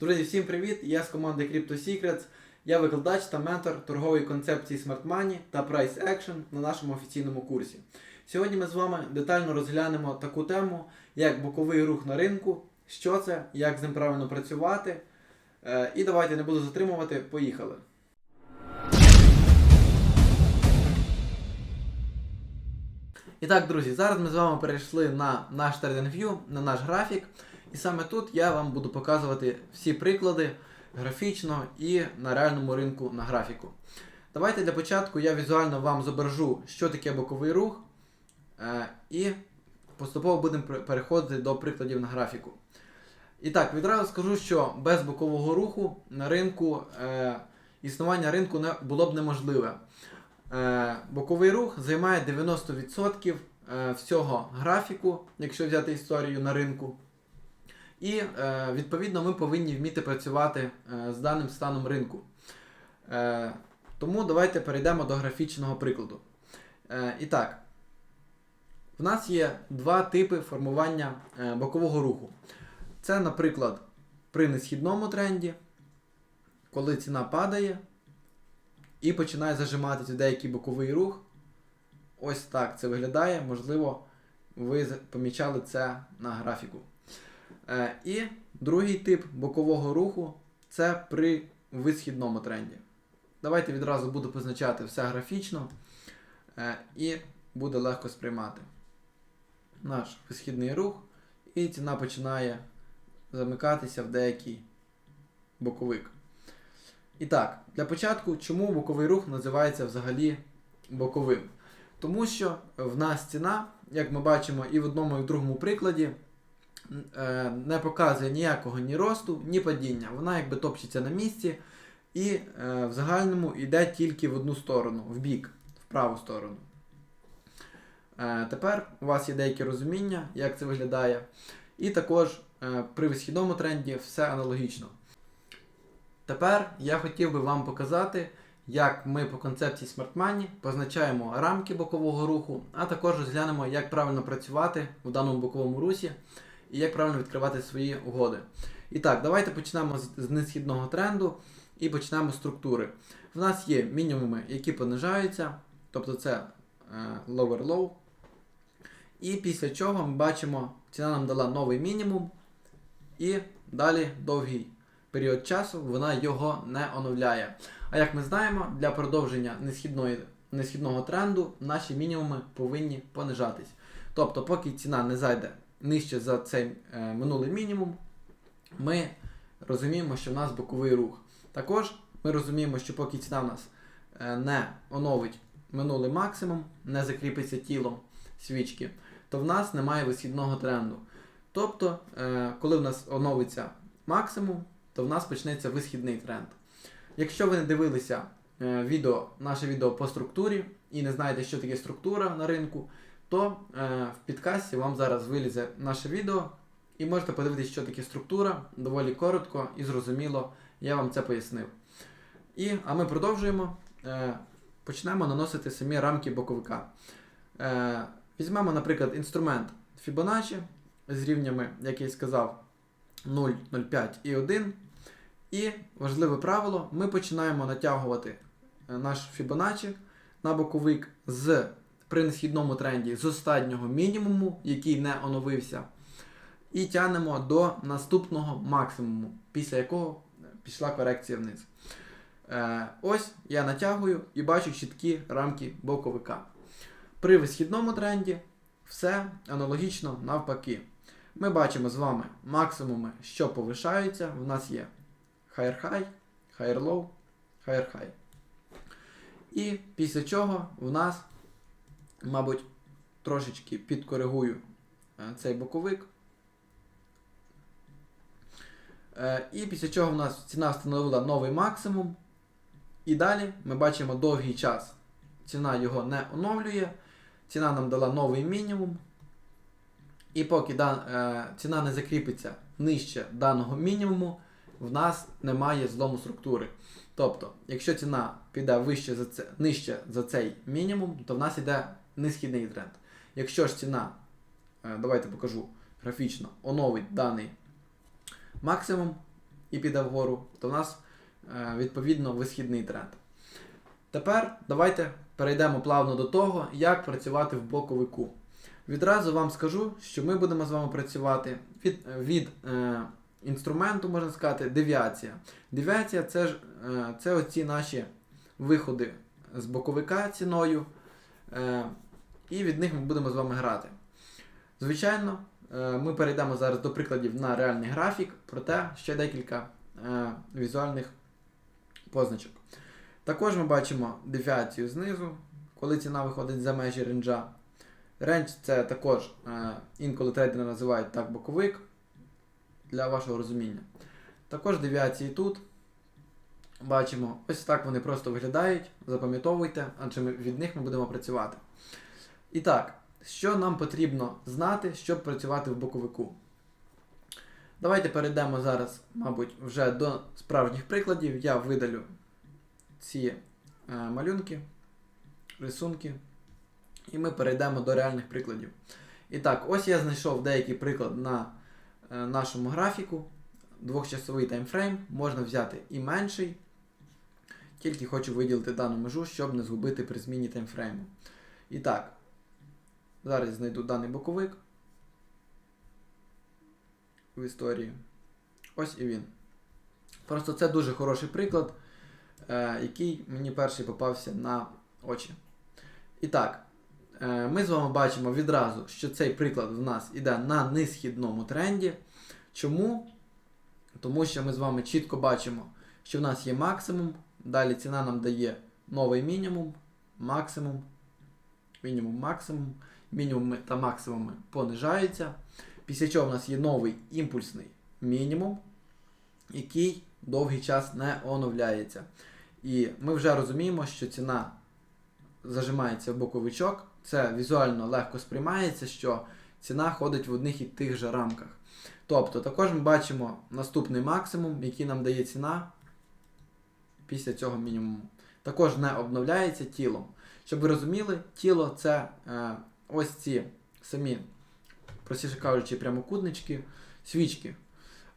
Друзі, всім привіт! Я з команди Crypto Secrets. Я викладач та ментор торгової концепції Smart Money та Price Action на нашому офіційному курсі. Сьогодні ми з вами детально розглянемо таку тему, як боковий рух на ринку, що це, як з ним правильно працювати. Е, І давайте не буду затримувати, поїхали. І так, друзі, зараз ми з вами перейшли на наш TradingView, на наш графік. І саме тут я вам буду показувати всі приклади графічно і на реальному ринку на графіку. Давайте для початку я візуально вам зображу, що таке боковий рух, е, і поступово будемо переходити до прикладів на графіку. І так, відразу скажу, що без бокового руху на ринку е, існування ринку не було б неможливе. Е, боковий рух займає 90% е, всього графіку, якщо взяти історію на ринку. І е, відповідно ми повинні вміти працювати е, з даним станом ринку. Е, тому давайте перейдемо до графічного прикладу. І так, в нас є два типи формування бокового руху. Це, наприклад, при несхідному тренді, коли ціна падає і починає зажиматися деякий боковий рух. Ось так це виглядає. Можливо, ви помічали це на графіку. Е, і другий тип бокового руху це при висхідному тренді. Давайте відразу буду позначати все графічно е, і буде легко сприймати. Наш висхідний рух, і ціна починає замикатися в деякий боковик. І так, для початку, чому боковий рух називається взагалі боковим? Тому що в нас ціна, як ми бачимо і в одному, і в другому прикладі, не показує ніякого ні росту, ні падіння. Вона якби топчеться на місці і е, в загальному йде тільки в одну сторону, в бік, в праву сторону. Е, Тепер у вас є деяке розуміння, як це виглядає. І також е, при висхідному тренді все аналогічно. Тепер я хотів би вам показати, як ми по концепції Smart Money позначаємо рамки бокового руху, а також розглянемо, як правильно працювати у даному боковому русі і як правильно відкривати свої угоди. І так, давайте почнемо з, несхідного тренду і почнемо з структури. В нас є мінімуми, які понижаються, тобто це е, lower low. І після чого ми бачимо, ціна нам дала новий мінімум, і далі довгий період часу вона його не оновляє. А як ми знаємо, для продовження несхідної, несхідного тренду наші мінімуми повинні понижатись. Тобто, поки ціна не зайде нижче за цей е, минулий мінімум, ми розуміємо, що в нас боковий рух. Також ми розуміємо, що поки ціна в нас е, не оновить минулий максимум, не закріпиться тілом свічки, то в нас немає висхідного тренду. Тобто, е, коли в нас оновиться максимум, то в нас почнеться висхідний тренд. Якщо ви не дивилися відео, наше відео по структурі і не знаєте, що таке структура на ринку, то е, в підкасті вам зараз вилізе наше відео і можете подивитися, що таке структура, доволі коротко і зрозуміло, я вам це пояснив. І, а ми продовжуємо. Е, почнемо наносити самі рамки боковика. Е, візьмемо, наприклад, інструмент Fibonacci з рівнями, як я і сказав, 0, 0,5 і 1. І важливе правило, ми починаємо натягувати наш Fibonacci на боковик з при несхідному тренді з останнього мінімуму, який не оновився, і тягнемо до наступного максимуму, після якого пішла корекція вниз. Е, ось я натягую і бачу чіткі рамки боковика. При висхідному тренді все аналогічно навпаки. Ми бачимо з вами максимуми, що повишаються. В нас є higher high, higher low, higher high. І після чого в нас, мабуть, трошечки підкоригую е, цей боковик. Е, І після чого в нас ціна встановила новий максимум. І далі ми бачимо довгий час. Ціна його не оновлює. Ціна нам дала новий мінімум. І поки е, ціна не закріпиться нижче даного мінімуму, в нас немає злому структури. Тобто, якщо ціна піде вище за це, нижче за цей мінімум, то в нас йде низхідний тренд. Якщо ж ціна, е, давайте покажу графічно, оновить даний максимум, і піде вгору, то в нас е, відповідно висхідний тренд. Тепер давайте перейдемо плавно до того, як працювати в боковику. Відразу вам скажу, що ми будемо з вами працювати від, від е, інструменту, можна сказати, девіація. Девіація це ж е, це оці наші виходи з боковика ціною, е, і від них ми будемо з вами грати. Звичайно, е, ми перейдемо зараз до прикладів на реальний графік, проте ще декілька е, візуальних позначок. Також ми бачимо девіацію знизу, коли ціна виходить за межі ренджа. Рендж це також е, інколи трейдери називають так боковик для вашого розуміння. Також девіації тут. Бачимо, ось так вони просто виглядають. Запам'ятовуйте, адже від них ми будемо працювати. І так, що нам потрібно знати, щоб працювати в боковику? Давайте перейдемо зараз, мабуть, вже до справжніх прикладів. Я видалю ці е, малюнки, рисунки, і ми перейдемо до реальних прикладів. І так, ось я знайшов деякий приклад на е, нашому графіку. Двохчасовий таймфрейм, можна взяти і менший. Тільки хочу виділити дану межу, щоб не згубити при зміні таймфрейму. І так, зараз знайду даний боковик в історії. Ось і він. Просто це дуже хороший приклад, е, який мені перший попався на очі. І так, е, ми з вами бачимо відразу, що цей приклад в нас іде на несхідному тренді. Чому? Тому що ми з вами чітко бачимо, що в нас є максимум, далі ціна нам дає новий мінімум, максимум, мінімум, максимум, мінімуми та максимуми понижаються. Після чого в нас є новий імпульсний мінімум, який довгий час не оновляється. І ми вже розуміємо, що ціна зажимається в боковичок. Це візуально легко сприймається, що ціна ходить в одних і тих же рамках. Тобто, також ми бачимо наступний максимум, який нам дає ціна після цього мінімуму. Також не обновляється тілом. Щоб ви розуміли, тіло це е, ось ці самі, простіше кажучи, прямокутнички, свічки.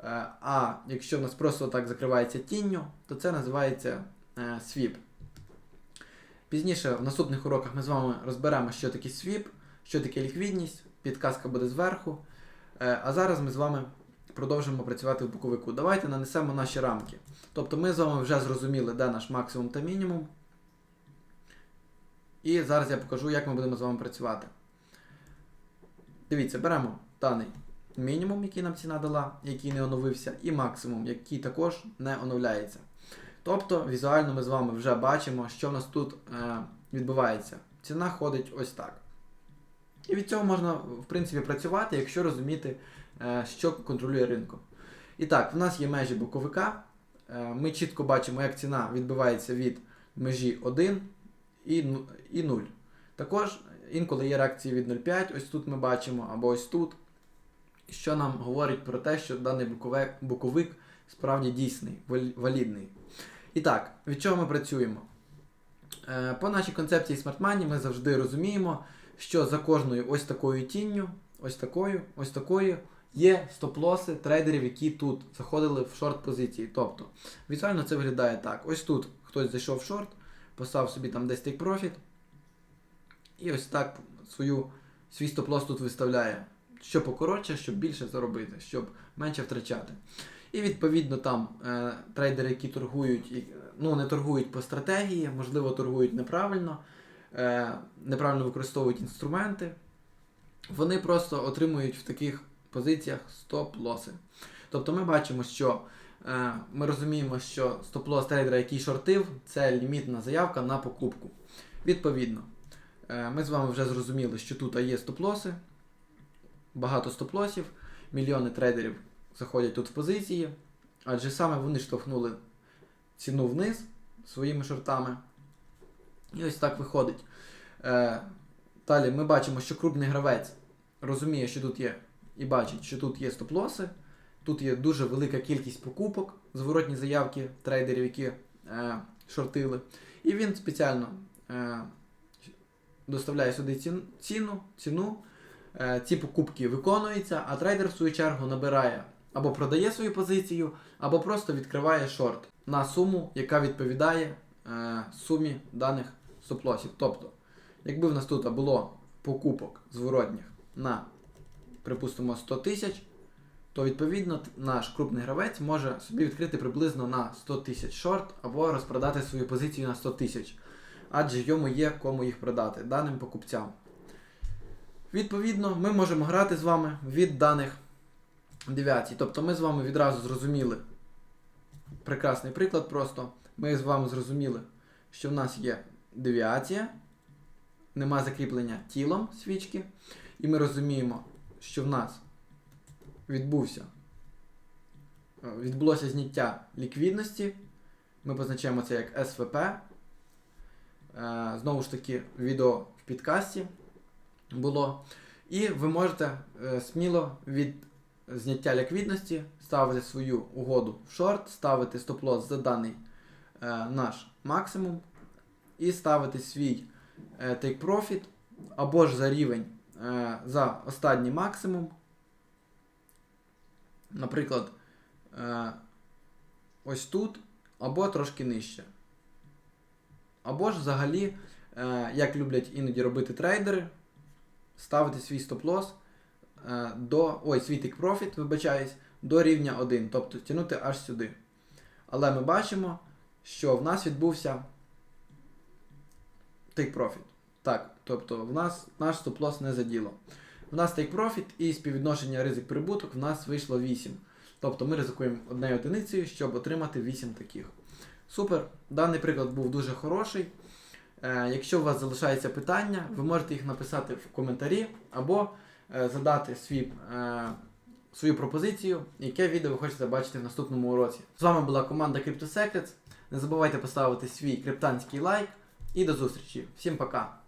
Е, а якщо в нас просто так закривається тінню, то це називається е, свіп. Пізніше в наступних уроках ми з вами розберемо, що таке свіп, що таке ліквідність, підказка буде зверху. Е, А зараз ми з вами продовжимо працювати в боковику. Давайте нанесемо наші рамки. Тобто ми з вами вже зрозуміли, де наш максимум та мінімум. І зараз я покажу, як ми будемо з вами працювати. Дивіться, беремо даний мінімум, який нам ціна дала, який не оновився, і максимум, який також не оновляється. Тобто, візуально ми з вами вже бачимо, що в нас тут е, відбувається. Ціна ходить ось так. І від цього можна, в принципі, працювати, якщо розуміти, е, що контролює ринком. І так, в нас є межі боковика. Е, ми чітко бачимо, як ціна відбивається від межі 1 і, і 0. Також інколи є реакції від 0,5, ось тут ми бачимо, або ось тут. Що нам говорить про те, що даний боковик, справді дійсний, валідний. І так, від чого ми працюємо? Е, По нашій концепції Smart Money ми завжди розуміємо, що за кожною ось такою тінню, ось такою, ось такою є стоп-лоси трейдерів, які тут заходили в шорт позиції. Тобто, візуально це виглядає так. Ось тут хтось зайшов в шорт, поставив собі там десь take profit, і ось так свою, свій стоп-лос тут виставляє. Що покоротше, щоб більше заробити, щоб менше втрачати. І відповідно там е, трейдери, які торгують, ну не торгують по стратегії, можливо, торгують неправильно, е, неправильно використовують інструменти, вони просто отримують в таких позиціях стоп-лоси. Тобто ми бачимо, що е, ми розуміємо, що стоп-лос трейдера, який шортив, це лімітна заявка на покупку. Відповідно, ми з вами вже зрозуміли, що тут є стоп-лоси, багато стоп-лосів, мільйони трейдерів заходять тут в позиції, адже саме вони штовхнули ціну вниз своїми шортами. І ось так виходить. Е, далі ми бачимо, що крупний гравець розуміє, що тут є, і бачить, що тут є стоп-лоси, тут є дуже велика кількість покупок, зворотні заявки трейдерів, які е, шортили. І він спеціально е, доставляє сюди ціну, ціну, ціну Е, ці покупки виконуються, а трейдер в свою чергу набирає або продає свою позицію, або просто відкриває шорт на суму, яка відповідає е, сумі даних стоп-лосів. Тобто, якби в нас тут було покупок зворотніх на, припустимо, 100 тисяч, то відповідно наш крупний гравець може собі відкрити приблизно на 100 тисяч шорт або розпродати свою позицію на 100 тисяч, адже йому є кому їх продати даним покупцям. Відповідно, ми можемо грати з вами від даних девіацій. Тобто ми з вами відразу зрозуміли прекрасний приклад просто. Ми з вами зрозуміли, що в нас є девіація, нема закріплення тілом свічки, і ми розуміємо, що в нас відбувся, е, відбулося зняття ліквідності. Ми позначаємо це як СВП. Е, Знову ж таки, відео в підкасті було. І ви можете е, сміло від зняття ліквідності ставити свою угоду в шорт, ставити стоп-лосс за даний е, наш максимум і ставити свій take profit або ж за рівень за останній максимум. Наприклад, ось тут, або трошки нижче. Або ж взагалі, е, як люблять іноді робити трейдери, ставити свій стоп-лосс е, до. Ой, свій profit, вибачаюсь, до рівня 1, тобто тягнути аж сюди. Але ми бачимо, що в нас відбувся profit. Так, тобто в нас наш стоп-лосс не заділо. В нас profit і співвідношення ризик-прибуток в нас вийшло 8. Тобто ми ризикуємо однією одиницею, щоб отримати 8 таких. Супер. Даний приклад був дуже хороший. Е, якщо у вас залишаються питання, ви можете їх написати в коментарі або е, задати свій, е, свою пропозицію, яке відео ви хочете бачити в наступному уроці. З вами була команда CryptoSecrets. Не забувайте поставити свій криптанський лайк і до зустрічі. Всім пока!